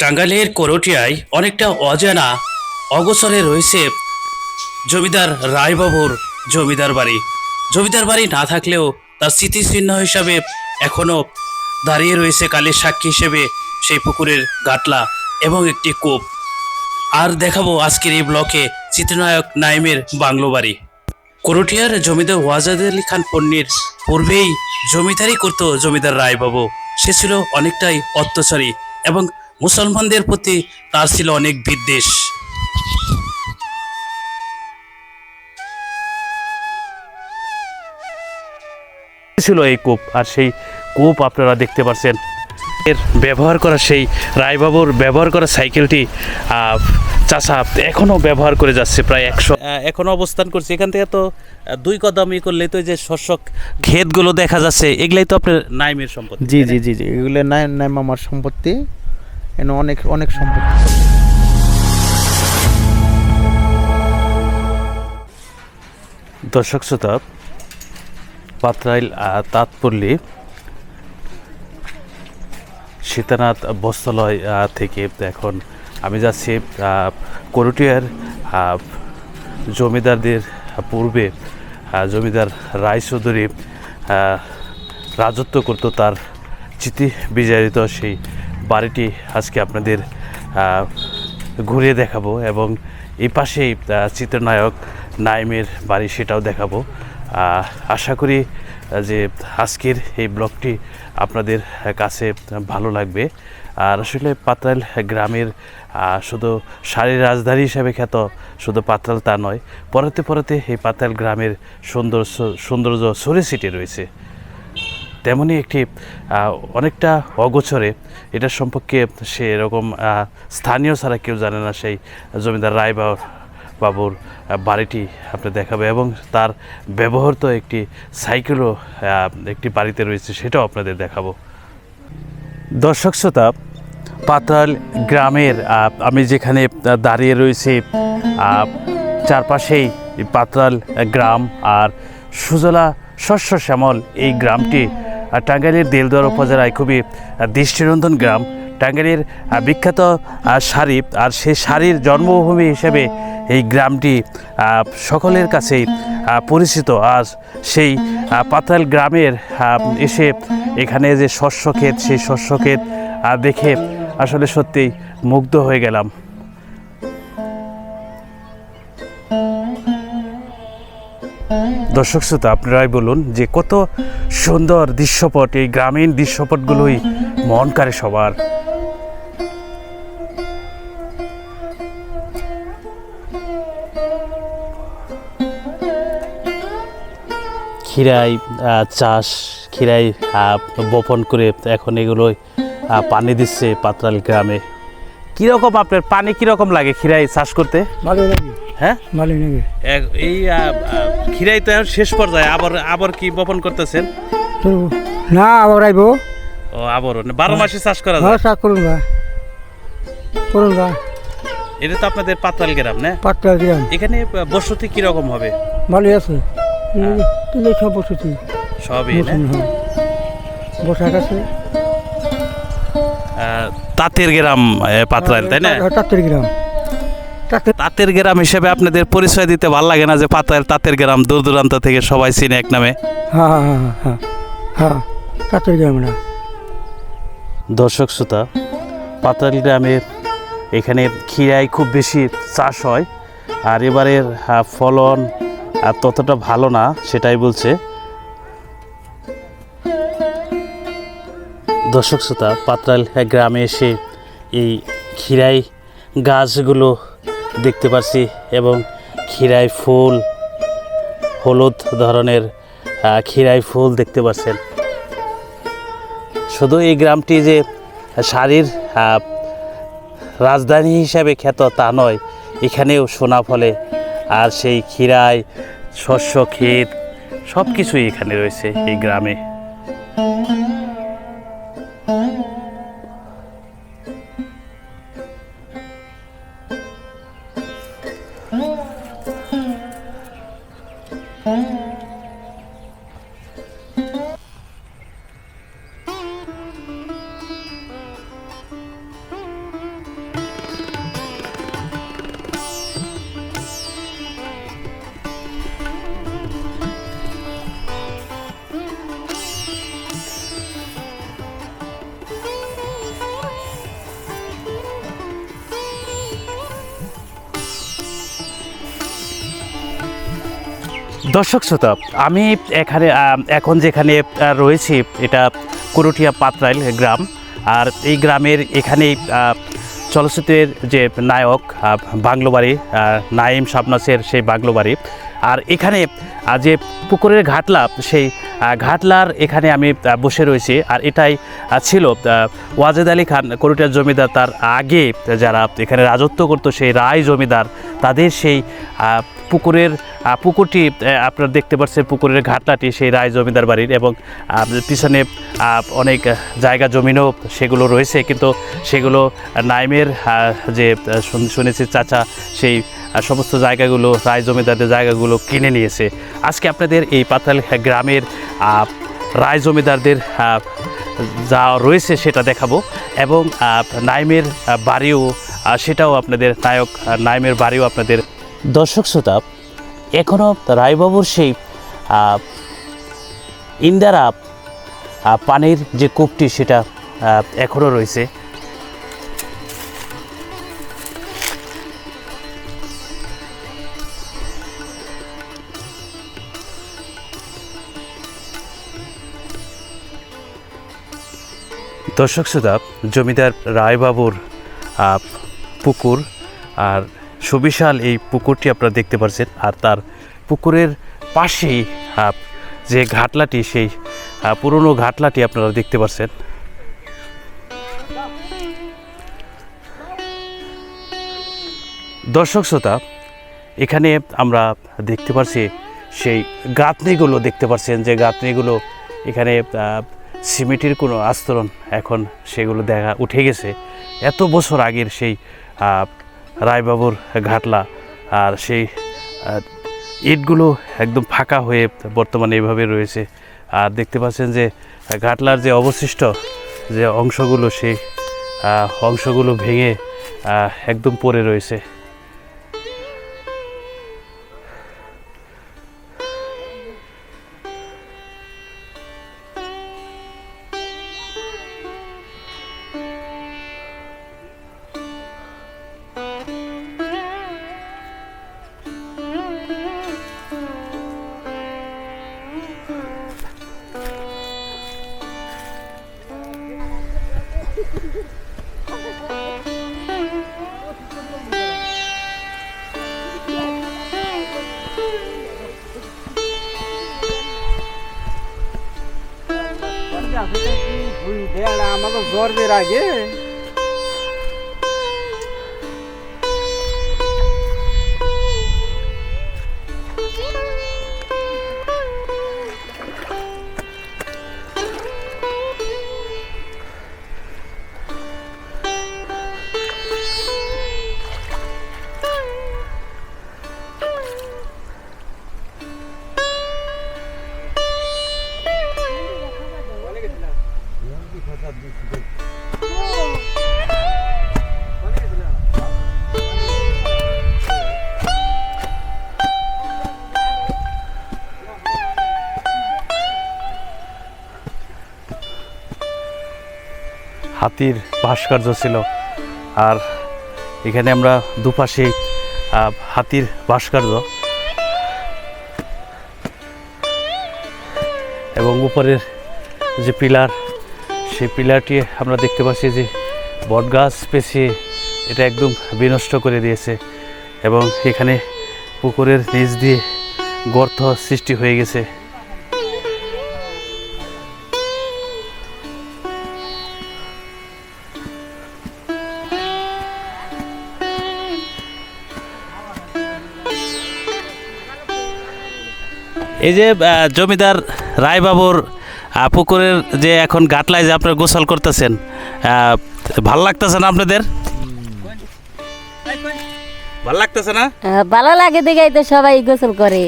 টাঙ্গাইলের করটিয়ায় অনেকটা অজানা অগোচরে রয়েছে জমিদার রায়বাবুর জমিদার বাড়ি। জমিদার বাড়ি না থাকলেও তার স্মৃতিচিহ্ন হিসাবে এখনও দাঁড়িয়ে রয়েছে কালের সাক্ষী হিসেবে সেই পুকুরের গাটলা এবং একটি কূপ। আর দেখাবো আজকের এই ব্লকে চিত্রনায়ক নাইমের বাংলো বাড়ি। করটিয়ার জমিদার ওয়াজাদ আলী খান পন্নির পূর্বেই জমিদারি করত জমিদার রায়বাবু। সে ছিল অনেকটাই অত্যাচারী এবং মুসলমানদের প্রতি তার ছিল অনেক বিদ্বেষ। ছিল এই কূপ আর সেই কূপ আপনারা দেখতে পাচ্ছেন এর ব্যবহার করা সেই রায়বাবুর ব্যবহার করা সাইকেলটি আহ, চাচা এখনও ব্যবহার করে যাচ্ছে প্রায় একশো এখনও অবস্থান করছে। এখান থেকে তো দুই কদম ই করলে তো যে শস্যক ক্ষেতগুলো দেখা যাচ্ছে এগুলাই তো আপনার নাইমের সম্পত্তি জি জি জি জি এগুলো নাই নাই আমার সম্পত্তি। অনেক অনেক সম্পত্তি দর্শক শ্রোতা, পাত্রাইল তাঁতপল্লী, সীতানাথ বস্ত্রালয় থেকে এখন আমি যাচ্ছি করটিয়ার জমিদারদের পূর্বে জমিদার রায়চৌধুরী রাজত্ব করত তার চিতি বিজারিত সেই বাড়িটি আজকে আপনাদের ঘুরে দেখাবো এবং এই পাশেই চিত্রনায়ক নাইমের বাড়ি সেটাও দেখাবো। আশা করি যে আজকের এই ব্লগটি আপনাদের কাছে ভালো লাগবে। আর আসলে পাত্রাইল গ্রামের শুধু শাড়ির রাজধানী হিসেবে খ্যাত শুধু পাত্রাল তা নয়, পরেতে পরেতে এই পাতাল গ্রামের সৌন্দর্য সৌন্দর্য ছড়ে ছিটে রয়েছে। তেমনই একটি অনেকটা অগোচরে এটার সম্পর্কে সে এরকম স্থানীয় ছাড়া কেউ জানে না সেই জমিদার রায় বাবুর বাড়িটি আপনি দেখাবে এবং তার ব্যবহৃত একটি সাইকেলও একটি বাড়িতে রয়েছে, সেটাও আপনাদের দেখাবো। দর্শক শ্রোতা, পাতাল গ্রামের আমি যেখানে দাঁড়িয়ে রয়েছি চারপাশেই পাতাল গ্রাম আর সুজলা শস্য শ্যামল এই গ্রামটি আহ, টাঙ্গাইলের দেলদুয়ার উপজেলায় খুবই আহ, দৃষ্টিনন্দন গ্রাম। টাঙ্গাইলের বিখ্যাত শাড়ি আর সেই শাড়ির জন্মভূমি হিসেবে এই গ্রামটি সকলের কাছেই পরিচিত। আর সেই পাতাল গ্রামের এসে এখানে যে শস্য ক্ষেত সেই শস্য ক্ষেত দেখে আসলে সত্যিই মুগ্ধ হয়ে গেলাম। দর্শক শ্রোতা আপনারাই বলুন যে কত সুন্দর দৃশ্যপট এই গ্রামীণ দৃশ্যপটগুলোই মন কাড়ে সবার। খিরাই চাষ খিরাই বপন করে এখন এগুলোই পানি দিচ্ছে পাত্রাল গ্রামে। কীরকম আপনার পানি কীরকম লাগে খিরাই চাষ করতে? ভালো লাগে। হ্যাঁ? ভালো লাগে। এই খিরাই তো এখন শেষ পর্যায়ে আবার আবার কি বপন করতেছেন? তো না আবার আইব। ও আবারও। না, বারো মাসে চাষ করা হ্যাঁ যায় চা করুন গা করুন গা এটা তো আপনাদের পাতাল গ্রাম না? পাট্টা গ্রাম। এখানে বসতি কীরকম হবে? ভালোই আছে। তুই সব বসেছি সবই না? বসুন হ্যাঁ। বসাক আছে। আহ, তাঁতের গ্রাম আহ, পাতরাইল তাই না? টাত্তর গ্রাম। তাঁতের গ্রাম হিসেবে আপনাদের পরিচয় দিতে ভালো লাগে না যে পাতাল তাঁতের গ্রাম দূর দূরান্ত থেকে সবাই চিনে এক নামে। হ্যাঁ হ্যাঁ হ্যাঁ হ্যাঁ গ্রাম না। দর্শক শ্রোতা পাতাল গ্রামে এখানে খিরাই খুব বেশি চাষ হয় আর এবারের ফলন আর ততটা ভালো না সেটাই বলছে। দর্শক শ্রোতা পাত্রাল গ্রামে এসে এই খিরাই গাছগুলো দেখতে পাচ্ছি এবং খিরাই ফুল, হলুদ ধরনের খিরাই ফুল দেখতে পাচ্ছেন। শুধু এই গ্রামটি যে শাড়ির রাজধানী হিসাবে খ্যাত তা নয়, এখানেও সোনা ফলে আর সেই খিরাই শস্য ক্ষেত সব কিছুই এখানে রয়েছে এই গ্রামে। দর্শক শ্রোতা, আমি এখানে এখন যেখানে রয়েছি, এটা কুরুটিয়া পাতরাইল গ্রাম। আর এই গ্রামের এখানেই চলচ্চিত্রের যে নায়ক বাংলোবাড়ি নাইম শাবনাসের সেই বাংলো বাড়ি আর এখানে যে পুকুরের ঘাটলা, সেই ঘাটলার এখানে আমি বসে রয়েছি। আর এটাই ছিল ওয়াজেদ আলী খান করুটিয়ার জমিদার তার আগে যারা এখানে রাজত্ব করতো, সেই রায় জমিদার, তাদের সেই পুকুরের পুকুরটি আপনারা দেখতে পাচ্ছেন পুকুরের ঘাটলাটি, সেই রায় জমিদার বাড়ির এবং পিছনে অনেক জায়গা জমিনও সেগুলো রয়েছে। কিন্তু সেগুলো নাইমের যে শুনেছি চাচা, সেই সমস্ত জায়গাগুলো, রায় জমিদারদের জায়গাগুলো কিনে নিয়েছে। আজকে আপনাদের এই পাতাল গ্রামের রায় জমিদারদের যা রয়েছে সেটা দেখাবো এবং নাইমের বাড়িও সেটাও আপনাদের, নায়ক নাইমের বাড়িও আপনাদের। দর্শক শ্রোতা এখনও রায়বাবুর সেই ইন্দারা পানির যে কূপটি সেটা এখনও রয়েছে। দর্শক শ্রোতা, জমিদার রায়বাবুর পুকুর আর সুবিশাল এই পুকুরটি আপনারা দেখতে পাচ্ছেন আর তার পুকুরের পাশেই যে ঘাটলাটি, সেই পুরনো ঘাটলাটি আপনারা দেখতে পাচ্ছেন দর্শক শ্রোতা, এখানে আমরা দেখতে পাচ্ছি সেই গাঁথনিগুলো দেখতে পাচ্ছেন যে গাঁথনিগুলো এখানে সিমেন্টের কোনো আস্তরণ এখন সেগুলো দেখা উঠে গেছে। এত বছর আগের সেই রায়বাবুর ঘাটলা আর সেই ইটগুলো একদম ফাঁকা হয়ে বর্তমানে এভাবে রয়েছে। আর দেখতে পাচ্ছেন যে ঘাটলার যে অবশিষ্ট যে অংশগুলো, সেই অংশগুলো ভেঙে একদম পড়ে রয়েছে। হাতির ভাস্কর্য ছিল। আর এখানে আমরা দুপাশে হাতির ভাস্কর্য। এবং উপরের যে পিলার, সেই পিলারটি আমরা দেখতে পাচ্ছি যে বটগাছ পেছিয়ে এটা একদম বিনষ্ট করে দিয়েছে। এবং এখানে পুকুরের নিচ দিয়ে গর্ত সৃষ্টি হয়ে গেছে। এই যে জমিদার রায়বাবুর পুকুরের যে এখন গাটলায় যে আপনারা গোসল করতেছেন ভালো লাগতেছে না আপনাদের? ভালো লাগতেছে না? ভালো লাগে দেখাই তো সবাই গোসল করে।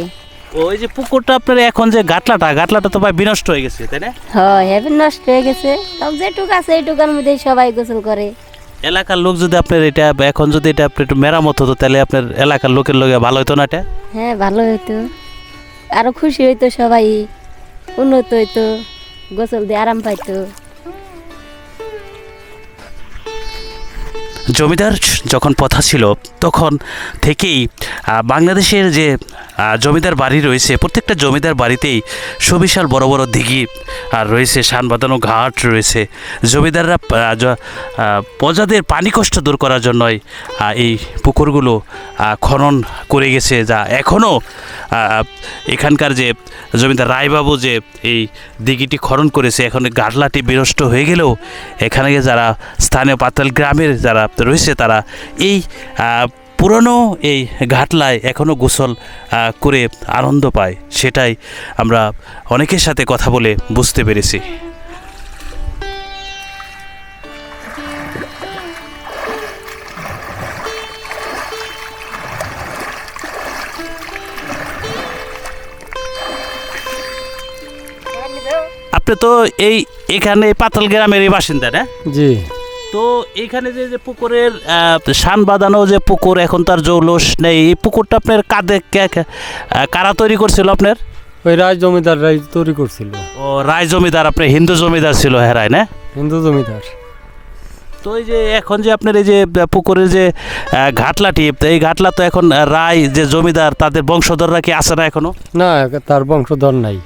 ওই যে পুকুরটা আপনার এখন যে গাটলাটা গাটলাটা তো ভাই বিনষ্ট হয়ে গেছে তাই না? হয় হেভি নষ্ট হয়ে গেছে। তাও যেটুক আছে এইটুকার মধ্যে সবাই গোসল করে। এলাকার লোক যদি আপনার এটা এখন যদি এটা আপনি একটু মেরামত হতো তাহলে আপনার এলাকার লোকের লোকে ভালো হতো না এটা? হ্যাঁ ভালো হইতো। আরও খুশি হইতো সবাই উন্নত হইতো গোসল দিয়ে আরাম পাইতো। জমিদার যখন প্রথা ছিল, তখন থেকেই বাংলাদেশের যে জমিদার বাড়ি রয়েছে, প্রত্যেকটা জমিদার বাড়িতেই সুবিশাল বড় বড় দিঘি আর রয়েছে শান বাঁধানো ঘাট রয়েছে। জমিদাররা প্রজাদের পানি কষ্ট দূর করার জন্যই এই পুকুরগুলো খনন করে গেছে, যা এখনও এখানকার যে জমিদার রায়বাবু যে এই দিঘিটি খনন করেছে, এখন গাটলাটি বিনষ্ট হয়ে গেলেও, এখানে যারা স্থানীয় পাতাল গ্রামের যারা রয়েছে তারা। এই পুরনো এই ঘাটলায় এখনও গোসল করে আনন্দ পায়, সেটাই আমরা অনেকের সাথে কথা বলে বুঝতে পেরেছি। আপনি তো এই এখানে পাতাল গ্রামেরই বাসিন্দা না? জি। তো এখানে যে যে পুকুরের শান বাঁধানো যে পুকুর এখন তার জৌলস নেই। এই পুকুরটা আপনার কাঁদে কে- কে- কারা তৈরি করছিল আপনার? ওই রাজ জমিদাররাই তৈরি করছিল। ও রায় জমিদার আপনি হিন্দু জমিদার ছিল হেরায় না? হিন্দু জমিদার। তো এই যে এখন যে আপনার এই যে পুকুরের যে ঘাটলাটি এই ঘাটলা তো এখন রায় যে জমিদার তাদের বংশধররা কি আছে না এখনও? না তার বংশধর নাই।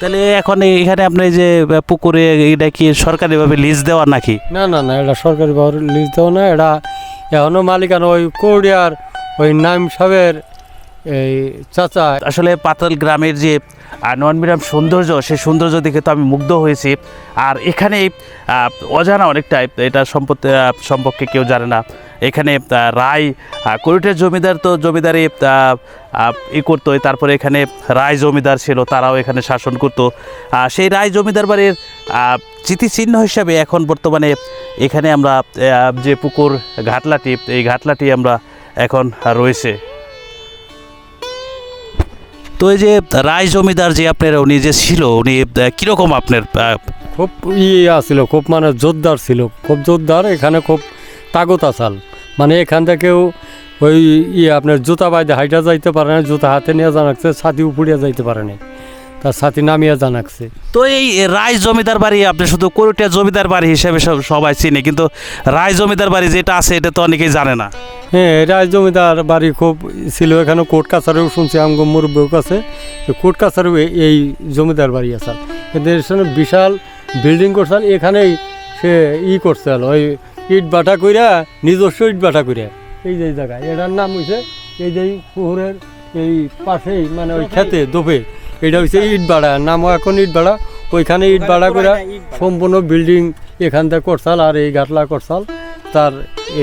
তাহলে এখন এখানে আপনি যে পুকুরে এটা কি সরকারিভাবে লিজ দেওয়া নাকি? না না না, এটা সরকারিভাবে লিজ দেওয়া না, এটা এখনও মালিকানা ওই কোরিয়ার ওই নাইম সাহেবের এই, চাচা, আসলে পাতাল গ্রামের যে নয়নবিরাম সৌন্দর্য, সেই সৌন্দর্য দেখে তো আমি মুগ্ধ হয়েছি। আর এখানে অজানা অনেকটাই, এটা সম্পত্তি সম্পর্কে কেউ জানে না। এখানে রায় করিটের জমিদার তো জমিদারি ই করতো, তারপরে এখানে রায় জমিদার ছিল, তারাও এখানে শাসন করতো। সেই রায় জমিদার বাড়ির স্মৃতিচিহ্ন হিসাবে এখন বর্তমানে এখানে আমরা যে পুকুর ঘাটলাটি, এই ঘাটলাটি আমরা এখন রয়েছে। তো এই যে রায় জমিদার যে আপনার, উনি যে ছিল, উনি কীরকম আপনার খুব ইয়ে ছিল খুব মানে জোরদার ছিল। খুব জোরদার, এখানে খুব তাগত আসাল। মানে এখান থেকেও ওই ইয়ে আপনার জুতা বাইদে হাইটা যাইতে পারে না, জুতা হাতে নিয়ে জানাচ্ছে, ছাতি উপড়িয়া যাইতে পারে না। তার ছাতি নামিয়ে জানাচ্ছে। তো এই রায় জমিদার বাড়ি আপনি শুধু কোরটিয়া জমিদার বাড়ি হিসেবে সব- সবাই চিনে কিন্তু রায় জমিদার বাড়ি যেটা আছে এটা তো অনেকেই জানে না। হ্যাঁ রায় জমিদার বাড়ি খুব ছিল এখানে কোর্ট কাছারিও শুনছি আমগো মুরব্বীর কাছে। কোর্ট কাছারিও এই- জমিদার বাড়ি আছে। কিন্তু এর সঙ্গে বিশাল বিল্ডিং করছাল এখানেই সে ই করছিল ওই ইট বাটা কইরা নিজস্ব ইট বাটা কইরা। এই যে এই জায়গায় এটার নাম হইছে এই যে এই পুকুরের এই পাশেই মানে ওই খেতে দোপে। এটা হচ্ছে ইট বাড়া নামও এখন ইট বাড়া ওইখানে ইট বাড়া করে সম্পূর্ণ বিল্ডিং এখান থেকে করছাল আর এই গাটলা করছাল তার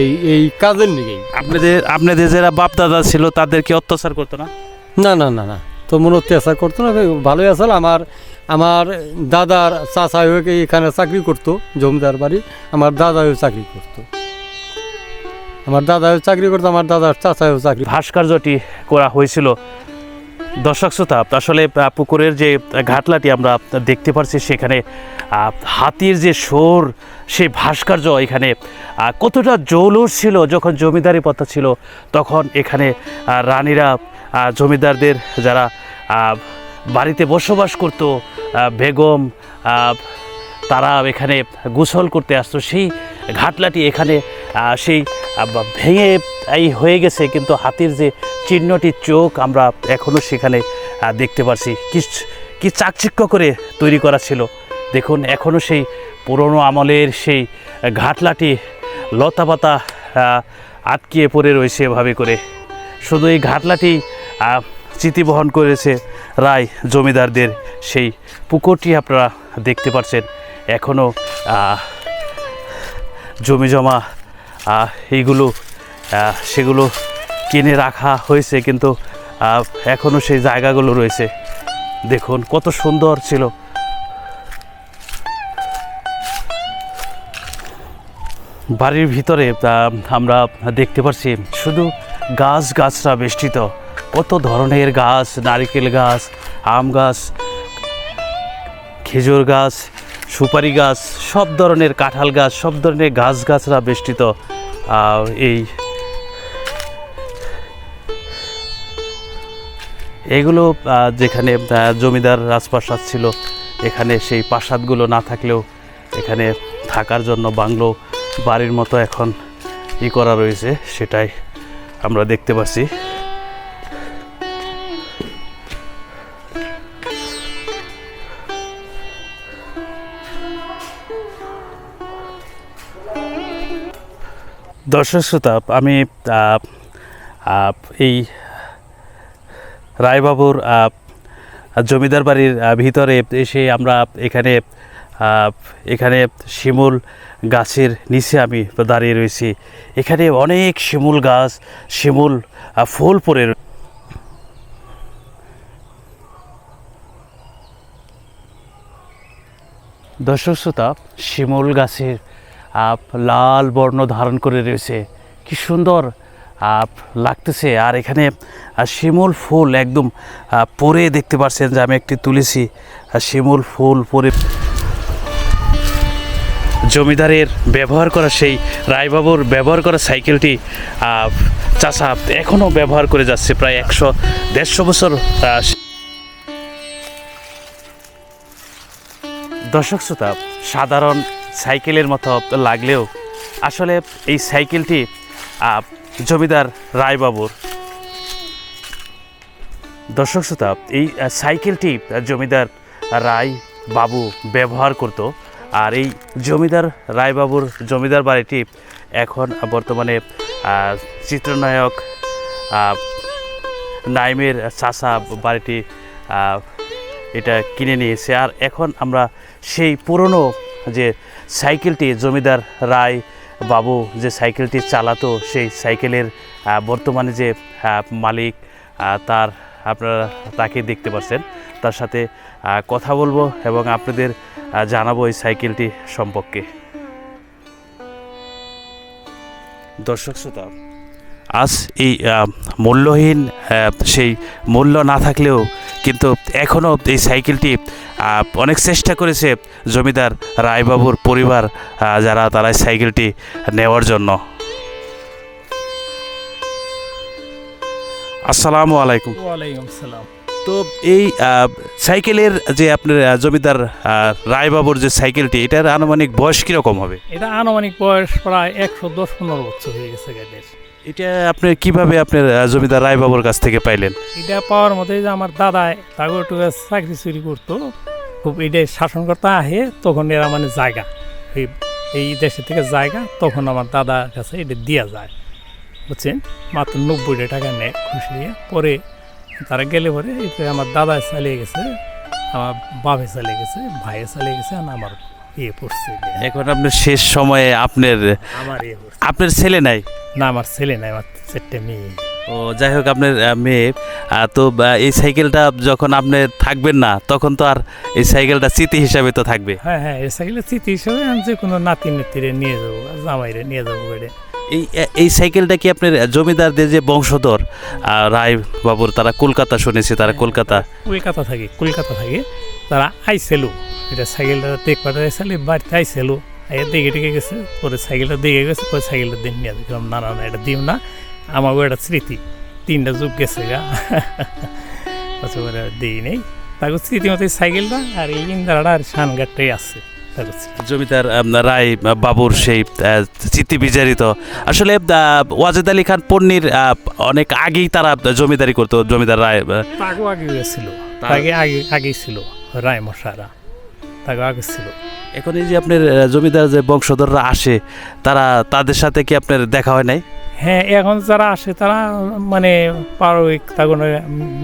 এই এই কাজের নিকেই। আপনাদের আপনাদের যারা বাপ দাদা ছিল তাদেরকে অত্যাচার করতো না? না না না না তো মনে অত্যাচার করতো না ভালোই আসল আমার আমার দাদার চাচা হয়ে এখানে চাকরি করতো জমিদার বাড়ি আমার দাদাও চাকরি করতো। আমার দাদাও চাকরি করতো আমার দাদার চাচাও চাকরি ভাস্কর্যটি করা হয়েছিল। দর্শক শ্রোতা, আসলে পুকুরের যে ঘাটলাটি আমরা দেখতে পাচ্ছি সেখানে হাতির যে সোর, সেই ভাস্কর্য এখানে কতটা জৌলুস ছিল যখন জমিদারি পথা ছিল, তখন এখানে রানীরা জমিদারদের যারা বাড়িতে বসবাস করত বেগম তারা এখানে গোসল করতে আসতো, সেই ঘাটলাটি এখানে সেই ভেঙে এই হয়ে গেছে, কিন্তু হাতির যে চিহ্নটি চোখ আমরা এখনও সেখানে দেখতে পারছি। কি কি চাকচিক্য করে তৈরি করা ছিল। দেখুন এখনও সেই পুরনো আমলের সেই ঘাটলাটি লতাপাতা আটকিয়ে পড়ে রয়েছে এভাবে করে। শুধু এই ঘাটলাটি স্মৃতি বহন করেছে রায় জমিদারদের। সেই পুকুরটি আপনারা দেখতে পাচ্ছেন এখনও জমি জমা এইগুলো সেগুলো কিনে রাখা হয়েছে, কিন্তু এখনও সেই জায়গাগুলো রয়েছে। দেখুন, কত সুন্দর ছিল। বাড়ির ভিতরে আমরা দেখতে পাচ্ছি শুধু গাছ গাছরা বেষ্টিত। কত ধরনের গাছ, নারিকেল গাছ, আম গাছ, খেজুর গাছ সুপারি গাছ, সব ধরনের কাঁঠাল গাছ, সব ধরনের গাছ গাছরা বেষ্টিত এই এগুলো যেখানে জমিদার রাজপ্রাসাদ ছিল, এখানে সেই প্রাসাদগুলো না থাকলেও এখানে থাকার জন্য বাংলো বাড়ির মতো এখন ই করা রয়েছে, সেটাই আমরা দেখতে পাচ্ছি দর্শক শ্রোতা, আমি এই রায়বাবুর জমিদার বাড়ির ভিতরে এসে আমরা এখানে এখানে শিমুল গাছের নিচে আমি দাঁড়িয়ে রয়েছি। এখানে অনেক শিমুল গাছ, শিমুল ফুল পড়ে রয়ে- দর্শক শ্রোতা, শিমুল গাছের লাল বর্ণ ধারণ করে রয়েছে। কি সুন্দর লাগতেছে। আর এখানে শিমুল ফুল একদম পরে দেখতে পাচ্ছেন যে আমি একটি তুলেছি। শিমুল ফুল পরে জমিদারের ব্যবহার করা সেই রায়বাবুর ব্যবহার করা সাইকেলটি চাচা এখনও ব্যবহার করে যাচ্ছে প্রায় একশো দেড়শো বছর দর্শক শ্রোতা, সাধারণ সাইকেলের মতো লাগলেও আসলে এই সাইকেলটি জমিদার রায়বাবুর। দর্শক শ্রোতা, এই সাইকেলটি জমিদার রায় বাবু ব্যবহার করত। আর এই জমিদার রায়বাবুর জমিদার বাড়িটি এখন বর্তমানে চিত্রনায়ক নাইমের চাষা বাড়িটি এটা কিনে নিয়েছে। আর এখন আমরা সেই পুরনো যে সাইকেলটি জমিদার রায় বাবু যে সাইকেলটি চালাতো, সেই সাইকেলের বর্তমানে যে মালিক তার আপনারা তাকে দেখতে পাচ্ছেন। তার সাথে কথা বলব এবং আপনাদের জানাব এই সাইকেলটি সম্পর্কে। দর্শক শ্রোতা আজ এই মূল্যহীন সেই মূল্য না থাকলেও কিন্তু এখনও এই সাইকেলটি অনেক চেষ্টা করেছে জমিদার রায়বাবুর পরিবার যারা তারা সাইকেলটি নেওয়ার জন্য। আসসালামু আলাইকুম। ওয়ালাইকুম সালাম তো এই সাইকেলের যে আপনার জমিদার রায়বাবুর যে সাইকেলটি এটার আনুমানিক বয়স কীরকম হবে? এটা আনুমানিক বয়স প্রায় একশো দশ পনেরো বছর হয়ে গেছে গাড়ির এটা আপনি কীভাবে আপনার আহ, জমিদার রায়বাবুর কাছ থেকে পাইলেন? এটা পাওয়ার মধ্যে যে আমার দাদায় তাকে একটু চাকরি চুরি করতো। খুব এটা শাসনকর্তা আহে তখন এরা মানে জায়গা। এই এই দেশের থেকে জায়গা তখন আমার দাদার কাছে এটা দেওয়া যায়। বুঝছেন? মাত্র নব্বইটা টাকা নেয় খুশি হয়ে পরে তারা গেলে পরে এটা আমার দাদা চালিয়ে গেছে আমার বাপে চালিয়ে গেছে ভাইয়ে চালিয়ে গেছে আর আমার ইয়ে পড়ছে এখন আপনার শেষ সময়ে আপনার আমার ইয়ে পড়ছে। আপনার ছেলে নাই? না আমার ছেলে নাই আমার চারটে মেয়ে। ও যাই হোক আপনার মেয়ে। তো এই সাইকেলটা যখন আপনি থাকবেন না তখন তো আর এই সাইকেলটা স্মৃতি হিসাবে তো থাকবে। হ্যাঁ হ্যাঁ এই সাইকেলের স্মৃতি হিসেবে আমি যে কোনো নাতি নাতিরে নিয়ে যাব জামাইরে নিয়ে যাব বেড়ে এই এই সাইকেলটা কি আপনার জমিদারদের যে বংশধর রায় বাবুর তারা কলকাতা শুনেছি তারা কলকাতা কলকাতা থাকে কলকাতা থাকি। তারা আইসেল। এটা সাইকেলটা দেখবার আইসেল বাড়িতে আইসেল। আইয়া দেখে টেকে গেছে পরে সাইকেলটা দেখে গেছে পরে সাইকেলটা দিন নিয়ে দেখলাম না না না এটা দিও না। আমাকে একটা স্মৃতি। তিনটা যুগ গেছে গা। আচ্ছা করে দিই নেই। তাকে স্মৃতি মতো সাইকেলটা আর এই ইন্দারাটা আর সানগারটাই আছে। জমিদার রায় বাবুর সেই স্মৃতি বিজারিত। আসলে ওয়াজেদ আলী খান পন্নির অনেক আগেই তারা জমিদারি করতো জমিদার রায় তাকেও আগে ছিল তার- তাকে আগে আগেই ছিল। রায় মশারা। তাকে আগে ছিল। এখন এই যে আপনার জমিদার যে বংশধররা আসে তারা তাদের সাথে কি আপনার দেখা হয় নাই? হ্যাঁ এখন যারা আসে তারা মানে পারবিক তখন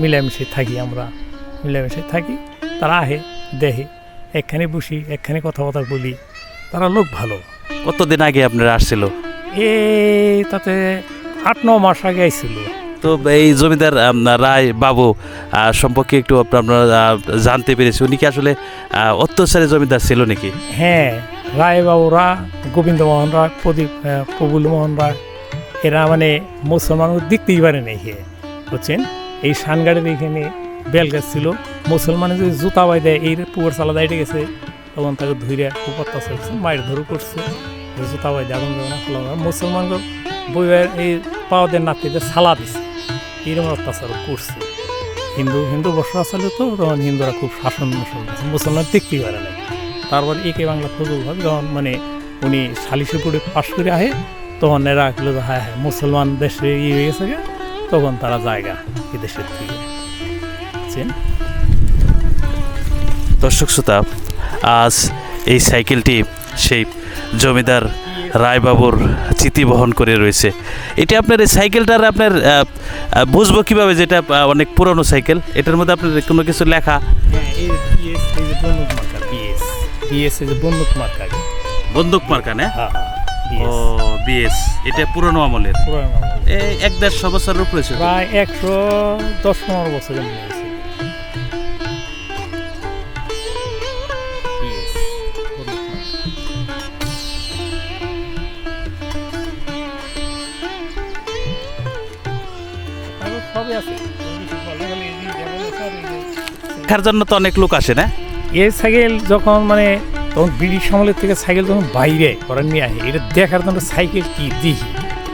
মিলেমিশে থাকি আমরা। মিলেমিশে থাকি তারা আহে দেহে একখানে বসি একখানে কথাবার্তা বলি। তারা লোক ভালো। কতদিন আগে আপনারা আসছিল? এই তাতে আট ন মাস আগে আইছিল। তো এই জমিদার রায় বাবু সম্পর্কে একটু আপ- আপনারা জানতে পেরেছি। উনি কি আসলে অত্যাচারী জমিদার ছিল নাকি? হ্যাঁ রায়বাবুরা গোবিন্দ মোহন রায় প্রদীপ প্রবুল মোহন রায় এরা মানে মুসলমান দেখতেই পারে নাই হে, বুঝছেন? এই সানগাড়ির এখানে বেল গাছ ছিল। মুসলমানের যদি জুতা বাই দেয় এই পুকুর চালা দাইটে গেছে, তখন তাকে ধুইরে উপর করছে মায়ের ধরু করছে। জুতা বাই দিয়ে মুসলমান বইয়ের এই পাওয়াদের নাতিদের সালা দিছে। এরকম অত্যাচার করছে। হিন্দু হিন্দু বসবাস আসলে তো, তখন হিন্দুরা খুব শাসন মুসলমান মুসলমান দেখতেই পারে না। তারপর একে বাংলা ফজল ভাবে যখন মানে উনি সালিশে পড়ে পাশ করে আহে, তখন এরা যে হ্যাঁ হ্যাঁ মুসলমান দেশে ইয়ে হয়ে গেছে তখন তারা জায়গা এই দেশের থেকে দর্শক শ্রোতা, আজ এই সাইকেলটি সেই জমিদার রায়বাবুর চিঠি বহন করে রয়েছে। এটা আপনার এই সাইকেলটার আপনার বুঝব কীভাবে যেটা অনেক পুরনো সাইকেল। এটার মধ্যে আপনার কোনো কিছু লেখা? বন্দুক মার্কা না? হ্যাঁ হ্যাঁ ও বিএস এটা পুরনো আমলের। এক দেড়শো বছরের উপরে। প্রায় একশো দশ পনেরো বছর দেখার জন্য তো অনেক লোক আসে না? এই সাইকেল যখন মানে তখন ব্রিটিশ আমলের থেকে সাইকেল যখন বাইরে ওরা নিয়ে আসে এটা দেখার জন্য সাইকেল কি দেখি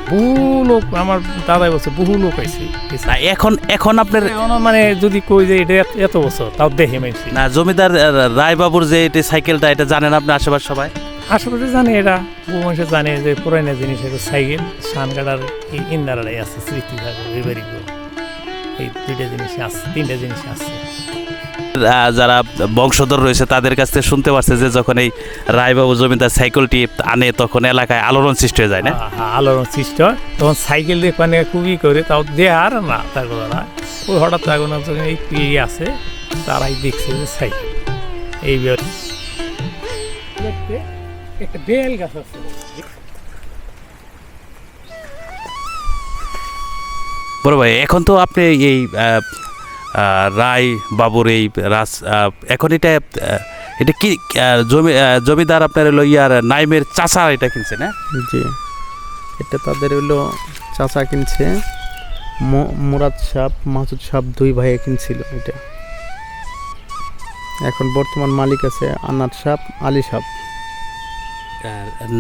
বহু লোক আমার দাদাই বলছে বহু লোক আছে এখন এখন আপনার মানে যদি কই যে এটা এত- বছর তাও দেখে মেনছি। না জমিদার রায়বাবুর যে এটা সাইকেলটা এটা জানেন আপনি আশেপাশে সবাই? আশেপাশে জানে এটা বহু মানুষ জানে যে পুরানো জিনিস এটা সাইকেল শান কাটার ইন্দারাই আছে স্মৃতি থাকে এই দুইটা জিনিস আছে তিনটা জিনিস আছে। যারা বংশধর রয়েছে তাদের কাছ থেকে শুনতে পারছে যে যখন এই রায়বাবু জমিদার সাইকেলটি আনে তখন এলাকায় আলোড়ন সৃষ্টি হয়ে যায় না? আলোড়ন সৃষ্টি হয়। তখন সাইকেল দিয়ে মানে খুবই করে তাও দেয় আর না তার কথা না ওই হঠাৎ এখন যখন এই পিড়ি আছে তারাই দেখছে যে সাইকেল। এই একটা বেল গাছ আছে। বড় ভাই এখন তো আপনি এই রায় বাবুর এই রাজ এখন এটা এটা কি জমি জমিদার আপনার হলো ইয়ার নাইমের চাষা এটা কিনছে না? জি। এটা তাদের হলো চাচা কিনছে। মুরাদ সাপ মাসুদ সাপ দুই ভাইয়ে কিনছিল এটা। এখন বর্তমান মালিক আছে আনার সাপ আলী সাপ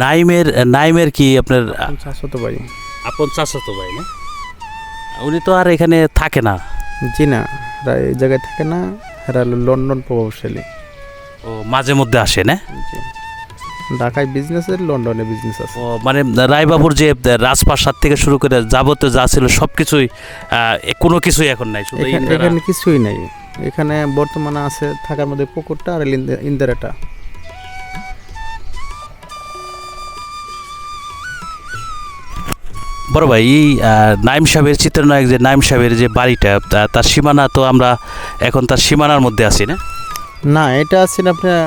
নাইমের নাইমের কি আপনার চাচাতো ভাই। আপন চাষা তো ভাই না? উনি তো আর এখানে থাকে না। জি না এরা এই জায়গায় থাকে না এরা হলো লন্ডন প্রভাবশালী। ও মাঝে মধ্যে আসে না? জি। ঢাকায় বিজনেস আছে লন্ডনে বিজনেস আছে। ও মানে রায়বাবুর যে রাজপ্রাসাদ থেকে শুরু করে যাবতীয় যা ছিল সব কিছুই কোনো কিছুই এখন নাই শুধু এখানে কিছুই নাই। এখানে বর্তমানে আছে থাকার মধ্যে পুকুরটা আর ইন্দে- ইন্দিরাটা। বড় ভাই এই নাইম সাহেবের চিত্রনায়ক যে নাইম সাহেবের যে বাড়িটা তার সীমানা তো আমরা এখন তার সীমানার মধ্যে আছি না? না এটা আছেন আপনার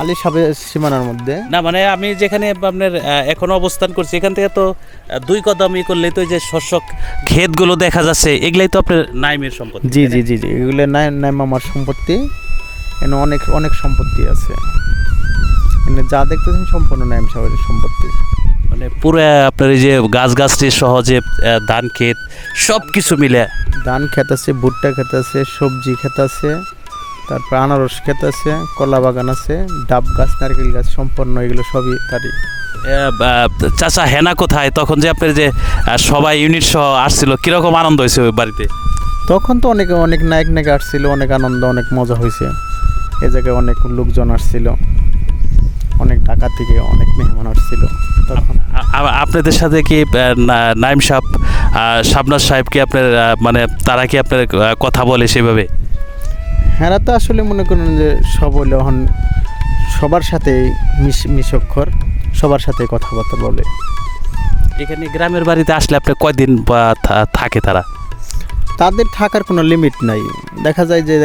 আলী সাহেবের সীমানার মধ্যে। না মানে আমি যেখানে আপনার এখন অবস্থান করছি এখান থেকে তো দুই কদম ই করলে তো যে শস্য ক্ষেতগুলো দেখা যাচ্ছে এগুলাই তো আপনার নাইমের সম্পত্তি জি জি জি জি এগুলো নাই নাই মামার সম্পত্তি। এখানে অনেক অনেক সম্পত্তি আছে। এখানে যা দেখতেছেন সম্পূর্ণ নাইম সাহেবের সম্পত্তি। মানে পুরো আপনার এই যে গাছ গাছগাছটি সহজে ধান ক্ষেত সব কিছু মিলে। ধান ক্ষেত আছে ভুট্টা ক্ষেত আছে সবজি ক্ষেত আছে তারপর আনারস ক্ষেত আছে কলা বাগান আছে ডাব গাছ নারকেল গাছ সম্পন্ন এগুলো সবই তারই। চাচা হেনা কোথায়? তখন যে আপনার যে সবাই ইউনিট সহ আসছিল কীরকম আনন্দ হয়েছে ওই বাড়িতে? তখন তো অনেক অনেক নায়ক নায়ক আসছিল অনেক আনন্দ অনেক মজা হয়েছে। এ জায়গায় অনেক লোকজন আসছিল অনেক ঢাকা থেকে অনেক মেহমান আসছিল। তখন আপনাদের সাথে কি নাইম সাহেব শাবনাজ সাহেব কি আপনার মানে তারা কি আপনার কথা বলে সেভাবে? হ্যাঁ তো আসলে মনে করেন যে সব হলো এখন সবার সাথেই মিশ মিশক্ষর সবার সাথে কথাবার্তা বলে। এখানে গ্রামের বাড়িতে আসলে আপনার কয়দিন বা থাকে তারা? তাদের থাকার কোনো লিমিট নাই। দেখা যায় যে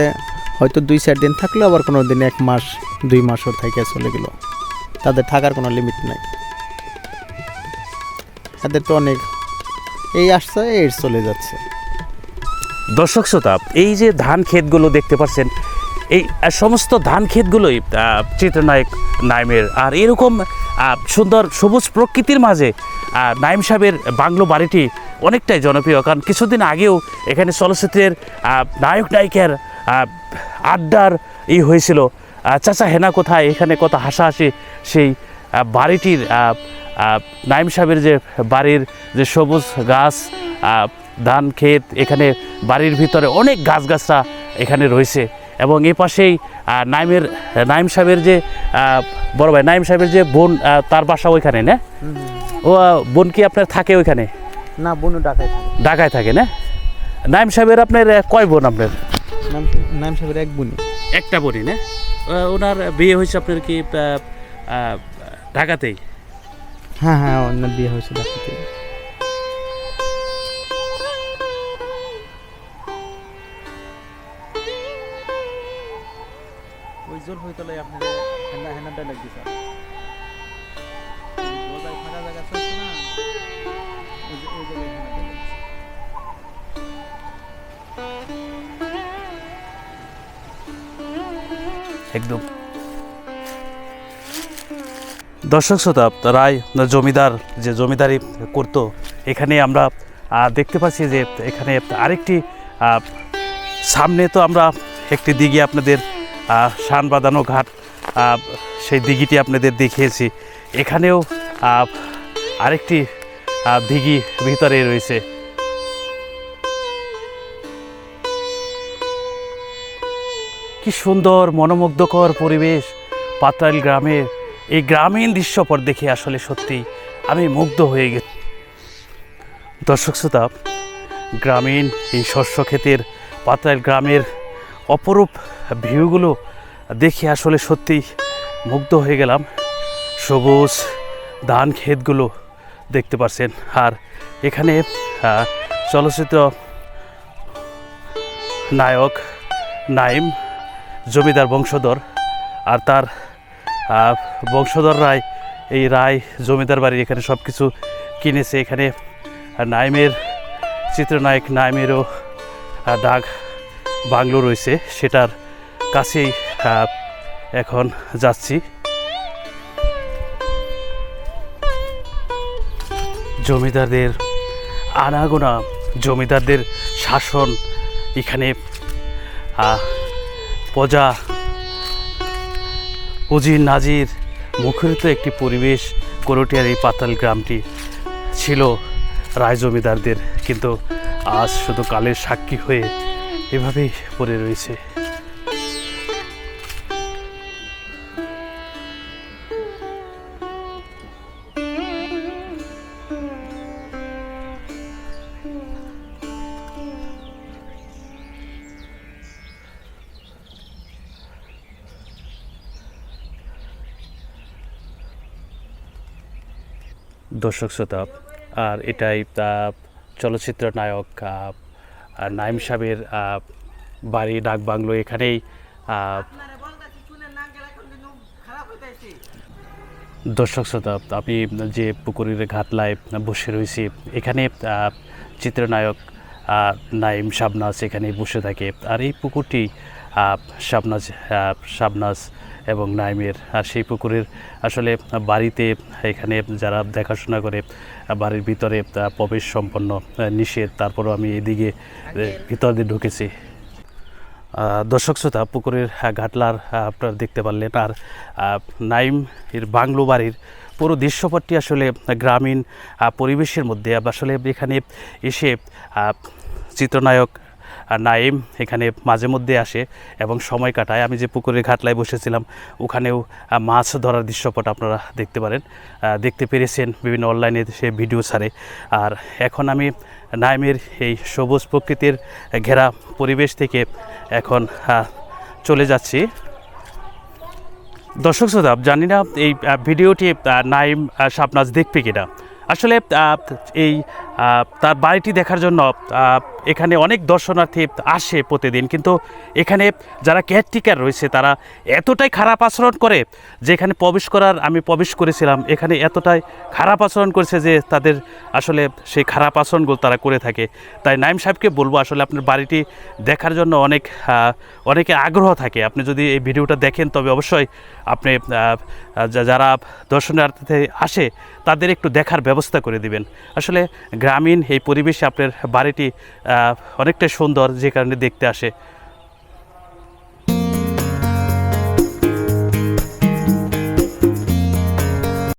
হয়তো দুই চার দিন থাকলেও আবার কোনো দিন এক মাস দুই মাসও থেকে চলে গেল। তাদের থাকার কোনো লিমিট নাই। তাদের তো অনেক এই আসছে, এই চলে যাচ্ছে। দর্শক শ্রোতা, এই যে ধান ক্ষেতগুলো দেখতে পাচ্ছেন, এই সমস্ত ধান ক্ষেতগুলোই চিত্রনায়ক নাইমের, আর এরকম সুন্দর সবুজ প্রকৃতির মাঝে নাইম সাহেবের বাংলো বাড়িটি অনেকটাই জনপ্রিয়, কারণ কিছুদিন আগেও এখানে চলচ্চিত্রের নায়ক নায়িকার আড্ডার ই হয়েছিল। চাচা হেনা কোথায়? এখানে কত হাসাহাসি সেই বাড়িটির নাইম সাহেবের যে বাড়ির যে সবুজ গাছ ধান ক্ষেত এখানে বাড়ির ভিতরে অনেক গাছগাছরা এখানে রয়েছে। এবং এ পাশেই নাইমের নাইম সাহেবের যে বড় ভাই নাইম সাহেবের যে বোন তার বাসা ওইখানে না? ও বোন কি আপনার থাকে ওইখানে? না বোন ঢাকায় থাকে। ঢাকায় থাকে না? নাইম সাহেবের আপনার কয় বোন আপনার? নাম সাহেবের এক বোন একটা বোনই না? ওনার বিয়ে হয়েছে আপনার কি ঢাকাতেই? হ্যাঁ হ্যাঁ অন্য বিয়ে হয়েছে ঢাকাতে ওই জোর হইতো লাই আপনার হেনা হেনাটা লাগবে স্যার দর্শক শ্রোতা, রায় জমিদার, যে জমিদারি করতো, এখানে আমরা দেখতে পাচ্ছি যে এখানে আরেকটি সামনে তো আমরা একটি দিঘি আপনাদের শান বাঁধানো ঘাট সেই দিঘিটি আপনাদের দেখিয়েছি। এখানেও আরেকটি দিঘি ভিতরে রয়েছে। কি সুন্দর, মনোমুগ্ধকর পরিবেশ পাতাল গ্রামের এই গ্রামীণ দৃশ্যপট দেখে আসলে সত্যি আমি মুগ্ধ হয়ে গেছি। দর্শক শ্রোতা, গ্রামীণ এই শস্য ক্ষেতের পাতাল গ্রামের অপরূপ ভিউগুলো দেখে আসলে সত্যি মুগ্ধ হয়ে গেলাম। সবুজ ধান ক্ষেতগুলো দেখতে পাচ্ছেন আর এখানে চলচ্চিত্র নায়ক নাইম, জমিদার বংশধর, আর তার বংশধর রায়, এই রায় জমিদার বাড়ি এখানে সব কিছু কিনেছে। এখানে নাইমের চিত্রনায়ক নাইমেরও ডাক বাংলো রয়েছে। সেটার কাছেই এখন যাচ্ছি। জমিদারদের আনাগোনা, জমিদারদের শাসন, এখানে প্রজা উজির নাজির মুখরিত একটি পরিবেশ করটিয়ার এই পাতাল গ্রামটি ছিল রায় জমিদারদের। কিন্তু আজ শুধু কালের সাক্ষী হয়ে এভাবেই পড়ে রয়েছে। দর্শক শ্রোতা, আর এটাই চলচ্চিত্র নায়ক নাইম সাহেবের বাড়ি ডাক বাংলো এখানেই দর্শক শ্রোতা আমি যে পুকুরের ঘাটলায় বসে রয়েছি, এখানে চিত্রনায়ক নাইম শাবনাজ এখানে বসে থাকে। আর এই পুকুরটি শাবনাজ শাবনাজ এবং নাইমের আর সেই পুকুরের আসলে বাড়িতে এখানে যারা দেখাশোনা করে, বাড়ির ভিতরে প্রবেশ সম্পন্ন নিষেধ, তারপরও আমি এদিকে ভিতর দিয়ে ঢুকেছি। দর্শক শ্রোতা, পুকুরের ঘাটলার আপনারা দেখতে পারলেন, আর নাইম এর বাংলো বাড়ির পুরো দৃশ্যপটটি আসলে গ্রামীণ পরিবেশের মধ্যে আসলে এখানে এসে চিত্রনায়ক আর নাইম এখানে মাঝে মধ্যে আসে এবং সময় কাটায়। আমি যে পুকুরের ঘাটলায় বসেছিলাম, ওখানেও মাছ ধরার দৃশ্যপট আপনারা দেখতে পারেন। দেখতে পেরেছেন বিভিন্ন অনলাইনে সে ভিডিও ছাড়ে। আর এখন আমি নাইমের এই সবুজ প্রকৃতির ঘেরা পরিবেশ থেকে এখন চলে যাচ্ছি। দর্শক শ্রোতা, জানি না এই ভিডিওটি নাইম শাবনাজ দেখবে কিনা। আসলে এই তার বাড়িটি দেখার জন্য এখানে অনেক দর্শনার্থী আসে প্রতিদিন। কিন্তু এখানে যারা কেয়ারটেকার রয়েছে, তারা এতটাই খারাপ আচরণ করে যে এখানে প্রবেশ করার, আমি প্রবেশ করেছিলাম, এখানে এতটাই খারাপ আচরণ করেছে যে তাদের আসলে সেই খারাপ আচরণগুলো তারা করে থাকে। তাই নাইম সাহেবকে বলব, আসলে আপনার বাড়িটি দেখার জন্য অনেক অনেকে আগ্রহ থাকে। আপনি যদি এই ভিডিওটা দেখেন, তবে অবশ্যই আপনি যারা দর্শনার্থীতে আসে তাদের একটু দেখার ব্যবস্থা করে দিবেন। আসলে গ্রামীণ এই পরিবেশে আপনার বাড়িটি অনেকটা অনেকটাই সুন্দর যে কারণে দেখতে আসে।